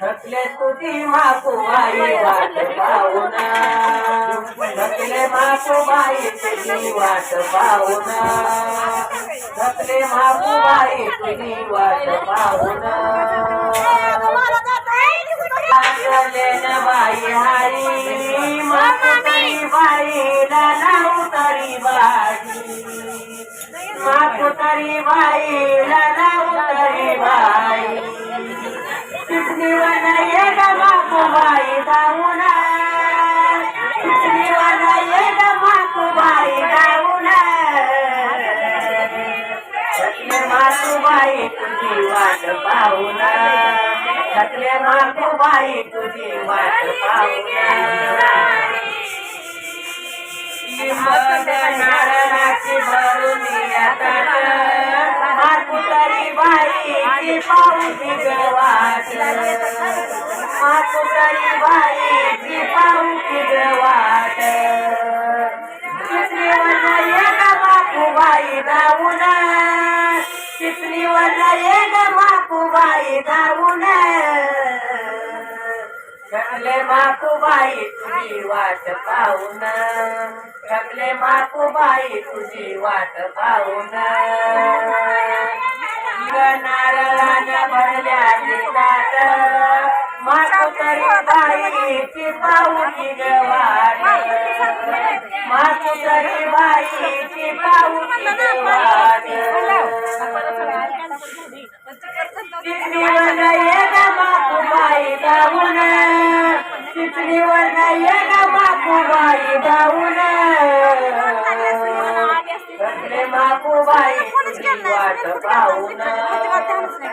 थकले तुझी माकुबाई वाट पाहून थकले माकुबाई तुझी वाट पाहून थकले माकुबाई तुझी वाट पाहून बाई हारी माकुतरी बाईला लावू तरी बाई माकुतरी बाई वाट पाहुना. थकले मागो बाई तुझी वाट पाहून. नारळाची भरून माकुतरी बाईची पाऊसी गवाट माकुतरी बाईची पाऊसी गवाट चिपणीवर ये ग माकुबाई जाऊन. चिपणीवर ये माकुबाई जाऊन थकले माकुबाई तुझी वाट पाहून. थकले माकुबाई तुझी वाट पाहून. नारळानं भरल्या दिसात माकुतरी बाईची पाऊची गवाट माकुतरी बाईची पाऊची गवाट चिपणीवर ये ग माकुबाई जाऊन चिपणीवर ये ग माकुबाई जाऊन थकले माकुबाई तुझी वाट पाहून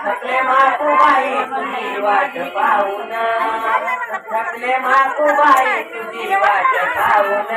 थकले माकुबाई तुझी वाट पाहून थकले माकुबाई तुझी वाट पाहून